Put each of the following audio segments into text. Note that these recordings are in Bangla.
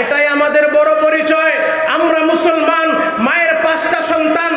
এটাই আমাদের বড় পরিচয়। আমরা মুসলমান মায়ের পাঁচটা সন্তান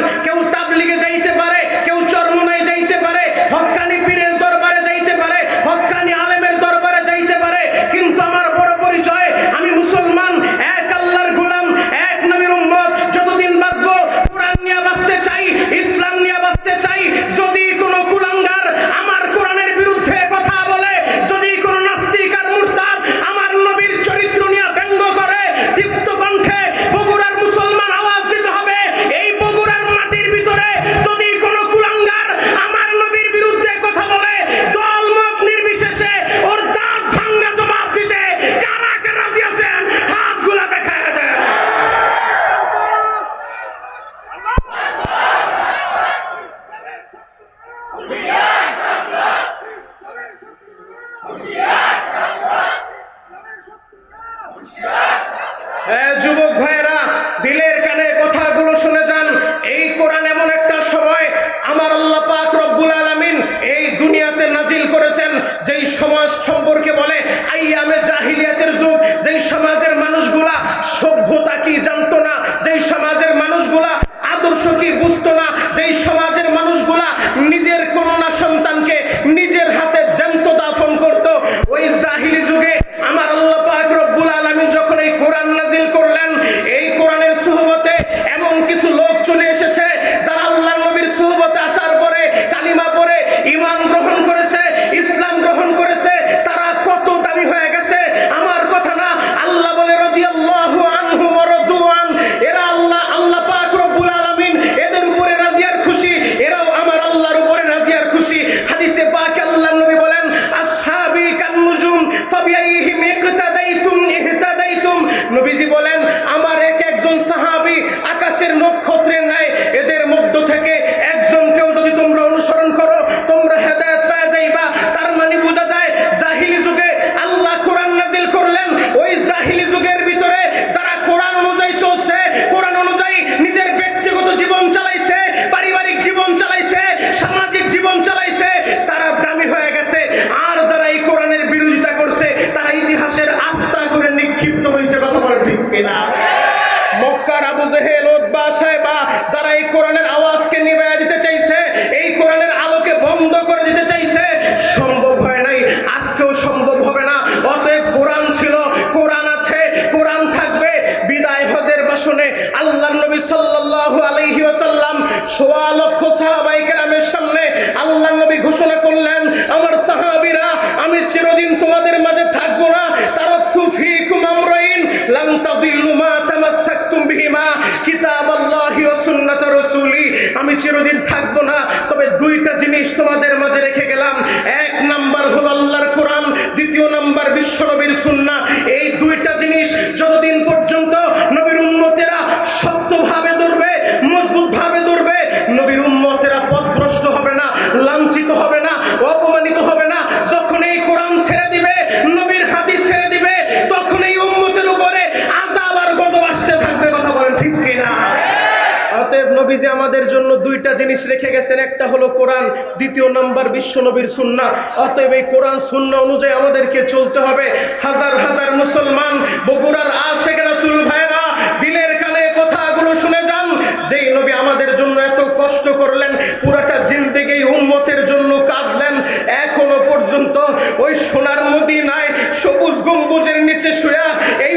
সোয়া লক্ষ সাহাবাইকেরামের সামনে আল্লাহ নবী ঘোষণা করলেন, আমার সাহাবিরা, আমি চিরদিন তোমাদের মাঝে থাকব না। তার অর্থ ফিকুম আমরাইন লাম তাদিল্লুমা তামাসসাকতুম বিহিমা। কিতাবাল্লাহি ওয়া সুন্নাত রসুলি, আমি চিরদিন থাকব না। তবে দুইটা জিনিস তোমাদের মাঝে রেখে গেলাম। এক নাম্বার হলো আল্লাহর কোরআন, দ্বিতীয় নাম্বার বিশ্বনবীর সুন্নাহ। রেখে গেছেন, একটা হলো কোরআন, দ্বিতীয় নাম্বার বিশ্বনবীর সুন্না অতএব এই কোরআন সুন্না অনুযায়ী আমাদেরকে চলতে হবে। হাজার হাজার মুসলমান, বগুড়ার আশেখ রাসুল ভাইরা দিনের কানে কথাগুলো শুনে যান। যেই নবী আমাদের জন্য এত কষ্ট করলেন, পুরাটা জিন্দিগি উন্মতের জন্য কাঁদলেন। এখনও পর্যন্ত ওই সোনার নদী নাই, সবুজ গম্বুজের নিচে শুয়া, এই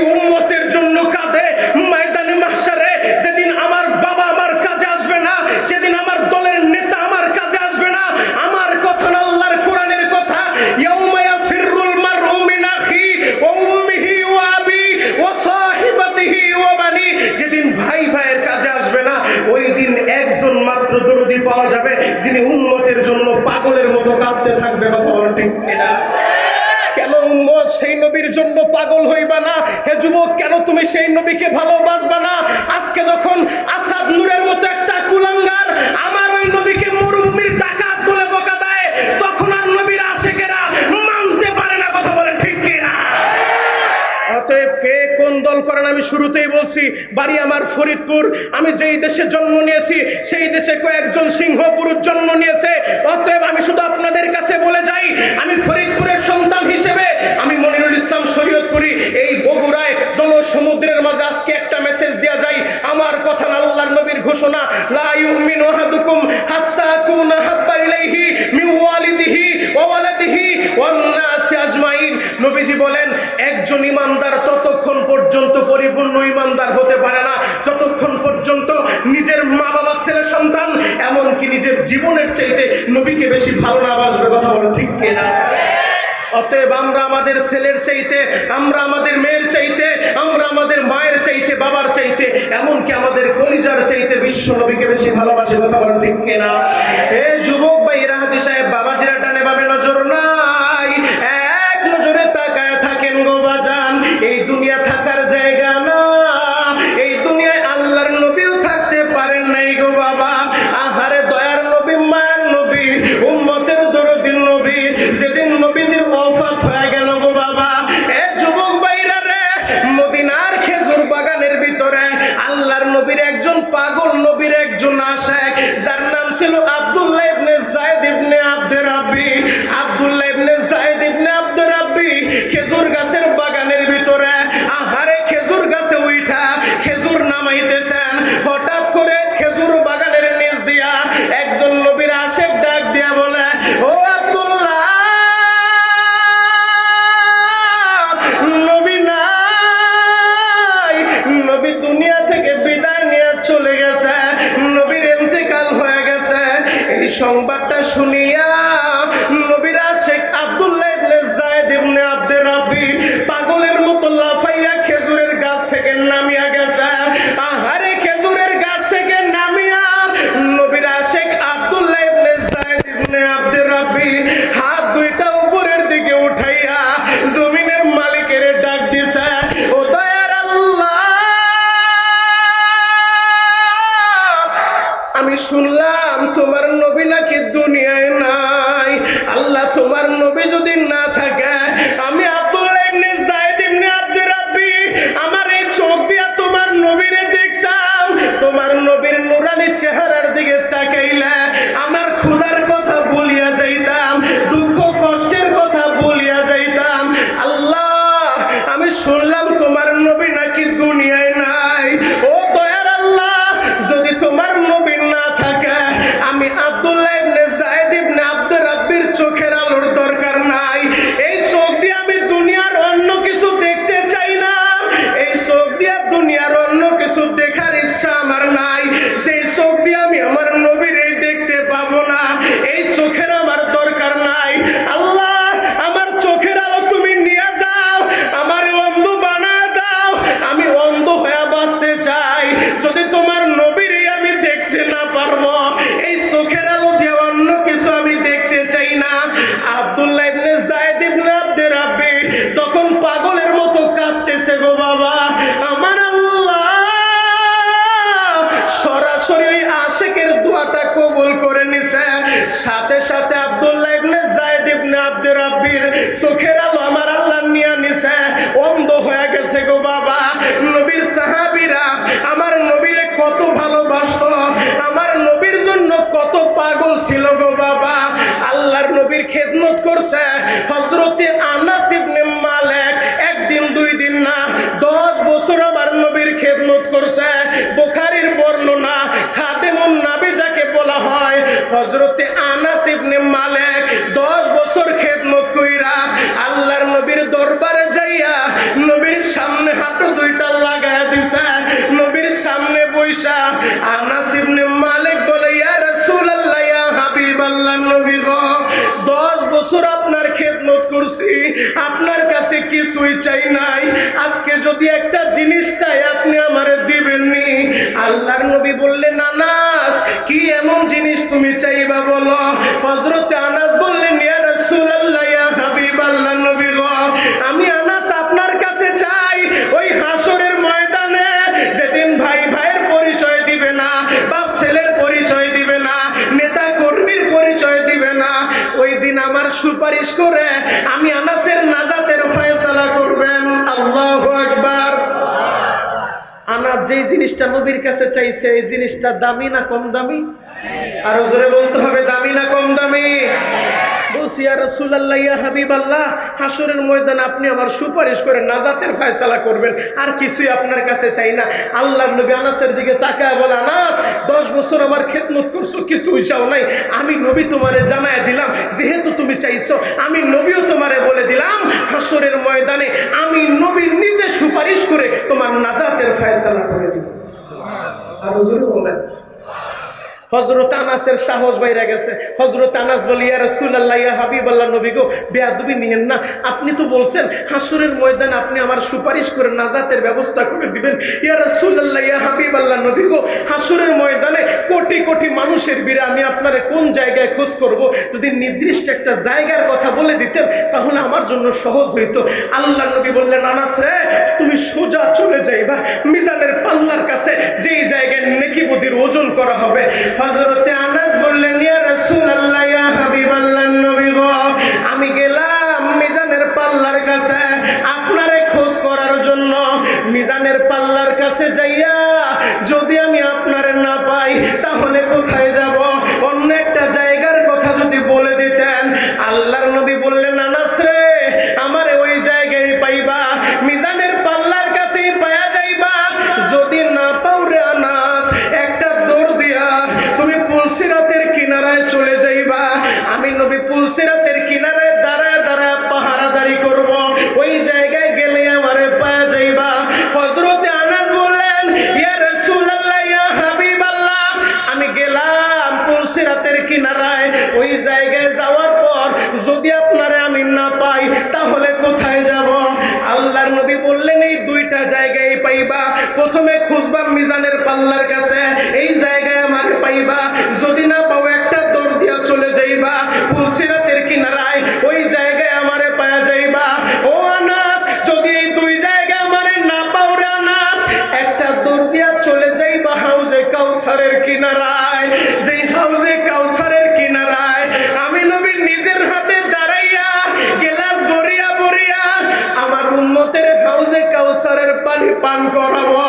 কেন তুমি সেই নবীকে ভালোবাসবা না? আজকে যখন আসাদ নূরের মতো একটা কুলাঙ্গার আমার ওই নবীকে মরুভূমির টাকা তুলে বোকা দেয়, তখন আর নবীর আশেকেরা মানতে পারে না কথা বলে ঠিক না অতএব কে কোন দল করেন আমি শুরুতেই বলছি, বাড়ি আমার ফরিদপুর। আমি যেই দেশে জন্ম নিয়েছি, সেই দেশে কয়েকজন সিংহ পুরুষ জন্ম নিয়েছে। অতএব আমি শুধু আপনাদের কাছে বলে যাই, আমি ফরিদপুরের সন্তান হিসেবে আমি মনিরুল ইসলাম শরীয়তপুরি, এই বগুড়া আজকে একটা মেসেজ দেওয়া যায়, আমার কথা আল্লাহর নবীর ঘোষণা, লা ইউমিনু আহাদুকুম হাত্তা কুনা হাব্বা ইলাইহি মিন ওয়া ওয়ালাদিহি ওয়ান আজমাইন। নবীজি বলেন, একজন ইমানদার ততক্ষণ পর্যন্ত পরিপূর্ণ ইমানদার হতে পারে না। যতক্ষণ পর্যন্ত নিজের মা বাবা ছেলে, সন্তান, এমনকি নিজের জীবনের চাইতে নবীকে বেশি ভালো না বাসবে, কথা বলো ঠিক কিনা? অতএব আমরা আমাদের ছেলের চাইতে, আমরা আমাদের মেয়ের চাইতে, আমরা আমাদের মায়ের চাইতে, বাবার চাইতে, এমনকি আমাদের কলিজার চাইতে বিশ্ব নবীকে বেশি ভালোবাসে, কথা বলো ঠিক কেনা? এ যুবক সাথে সাথে আব্দুল্লাহ ইবনে যায়েদ ইবনে আব্দুর রাব্বির চোখের আলো আমার আল্লাহ নিয়া নিছে। অন্ধ হয়ে গেছে গো বাবা। নবীর সাহাবীরা আমার নবীরে কত ভালোবাসত, আমার নবীর জন্য কত পাগল ছিল গো বাবা। আল্লাহর নবীর খেদমত করছে। হযরতে আনাস ইবনে হযরতে আনাস ইবনে মালিক দশ বছর খেদমত কইরা আল্লাহর নবীর দরবারে যাইয়া নবীর সামনে হাঁটু দুইটা লাগায় দিছে। নবীর সামনে বইসা আনাস ইবনে মালিক বলে, ইয়া রাসূলুল্লাহ, ইয়া হাবিবাল্লাহ, নবী গো, দশ বছর আপনার খেদমত করছি। আপনার কাছে কিছুই চাই নাই। আজকে যদি একটা জিনিস চাই, আপনি আমারে দিবেননি। আল্লাহর নবী বললেন, আনাস, কি এমন জিনিস তুমি চাইবা বলো? হজরতে আনাস বললেন, ইয়া রাসূলুল্লাহ যেই জিনিসটা নবীর কাছে চাইছে, এই জিনিসটা দামি না কম দামি? আর ওজরে বলতে হবে, দামি না কম দামি? ইয়া হাবিবাল্লাহ হাসরের আপনি আমার সুপারিশ করে নাজাতের করবেন। আর কিছুই আপনার কাছে চাই না। দিকে বলে, আনাস, দশ বছর আমার করছ নাই। আমি নবী তোমারে জানায় দিলাম, যেহেতু তুমি চাইছো, আমি নবীও তোমারে বলে দিলাম হাসরের ময়দানে আমি নবী নিজে সুপারিশ করে তোমার নাজাতের ফয়সালা করে বলেন হজরত আনাসের সাহস বাইরে গেছে। হজরত আনাস বলি, ইয়া হাবিবাল্লাহ, নবী গো নিয়েন না। আপনি তো বলছেন হাসুরের ময়দানে আপনি আমার সুপারিশ করে নাজাতের ব্যবস্থা করে দিবেন। ইয়া রাসূলুল্লাহ, ইয়া হাবিবাল্লাহ, নবী গো হাসুরের ময়দানে কোটি কোটি মানুষের ভিড়ে আমি আপনারে কোন জায়গায় খোঁজ করব? যদি নির্দিষ্ট একটা জায়গার কথা বলে দিতেন, তাহলে আমার জন্য সহজ হইতো। আল্লাহ নবী বললেন, আনাস রে, তুমি সোজা চলে যাইবা। মিজানের পাল্লার কাছে যেই জায়গায় নেকি বদির ওজন করা হবে হযরতে আনাস বললেন ইয়া রাসূলুল্লাহ ইয়া হাবিবাল্লাহ প্রথমে খুঁজবা মিজানের পাল্লার কাছে, এই জায়গায় আমাকে পাইবা। যদি না পাও, একটা দৌড় দিয়া চলে যাইবা। পুলসিরাতের কিনারায় ওই জায়গায় আমারে পায়া যাইবা। ও আনাস, যদি এই দুই জায়গায় আমারে না পাও রে আনাস, একটা দৌড় দিয়া চলে যাইবা হাউজে কাউসারের কিনারায়। যেই হাউজে কাউসারের কিনারায় আমি নবী নিজের হাতে দাঁড়াইয়া গেলাস ভরিয়া ভরিয়া আমার উন্মতের হাউজে কাউসারের পানি পান করাবো।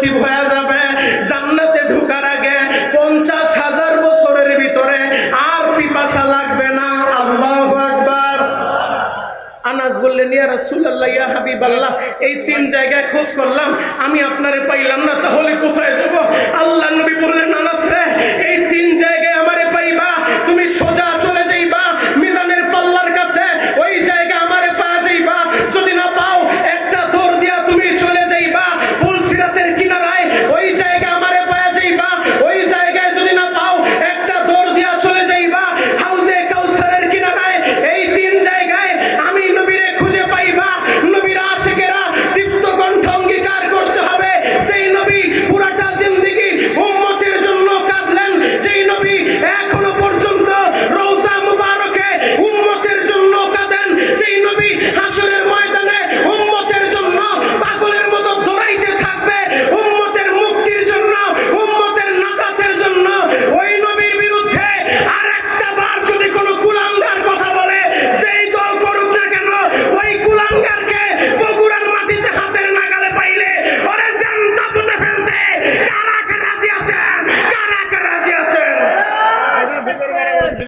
নসিব হয়ে যাবে। জান্নাতে ঢুকার আগে পঞ্চাশ হাজার বছরের ভিতরে আর পিপাসা লাগবে না। আল্লাহ আকবার। আনাস বললেন, ইয়া রাসূলুল্লাহ, ইয়া হাবিবাল্লাহ, এই তিন জায়গায় খোঁজ করলাম। আমি আপনারে পাইলাম না, তাহলে কোথায় যাব? আল্লাহ নবী বললেন, আনাস রে এই